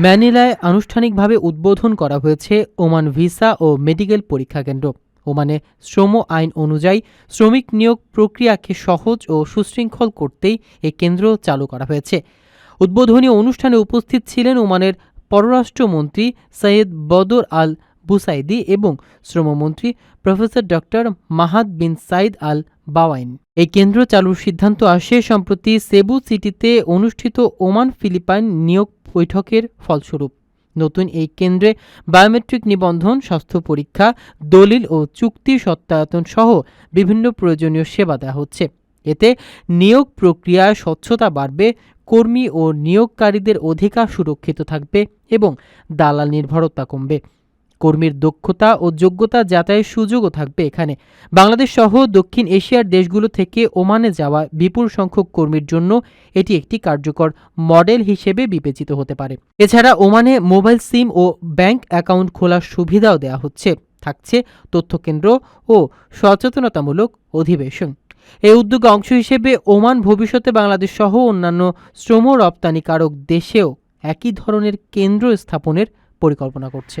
ম্যানিলায় আনুষ্ঠানিকভাবে উদ্বোধন করা হয়েছে ওমান ভিসা ও মেডিকেল পরীক্ষা কেন্দ্র। ওমানে শ্রম আইন অনুযায়ী শ্রমিক নিয়োগ প্রক্রিয়াকে সহজ ও সুশৃঙ্খল করতেই এই কেন্দ্র চালু করা হয়েছে। উদ্বোধনী অনুষ্ঠানে উপস্থিত ছিলেন ওমানের পররাষ্ট্রমন্ত্রী সৈয়দ বদর আল বুসাইদি এবং শ্রমমন্ত্রী professor doctor Mahad bin Saeed Al Bawain. এই কেন্দ্র চালুর সিদ্ধান্ত আসে সম্প্রতি সেবু সিটিতে অনুষ্ঠিত ওমান ফিলিপাইন নিয়োগ বৈঠকের ফলস্বরূপ। নতুন এই কেন্দ্রে বায়োমেট্রিক নিবন্ধন, স্বাস্থ্য পরীক্ষা, দলিল ও চুক্তি সত্যায়তন সহ বিভিন্ন প্রয়োজনীয় সেবা দেওয়া হচ্ছে। এতে নিয়োগ প্রক্রিয়ায় স্বচ্ছতা বাড়বে, কর্মী ও নিয়োগকারীদের অধিকার সুরক্ষিত থাকবে এবং দালাল নির্ভরতা কমবে। কর্মীর দক্ষতা ও যোগ্যতা যাচাইয়ের সুযোগও থাকবে এখানে। বাংলাদেশ সহ দক্ষিণ এশিয়ার দেশগুলো থেকে ওমানে যাওয়া বিপুল সংখ্যক কর্মীর জন্য এটি একটি কার্যকর মডেল হিসেবে বিবেচিত হতে পারে। এছাড়া ওমানে মোবাইল সিম ও ব্যাংক অ্যাকাউন্ট খোলার সুবিধাও দেওয়া হচ্ছে। থাকছে তথ্যকেন্দ্র ও সচেতনতামূলক অধিবেশন। এই উদ্যোগে অংশ হিসেবে ওমান ভবিষ্যতে বাংলাদেশ সহ অন্যান্য শ্রম রপ্তানিকারক দেশেও একই ধরনের কেন্দ্র স্থাপনের পরিকল্পনা করছে।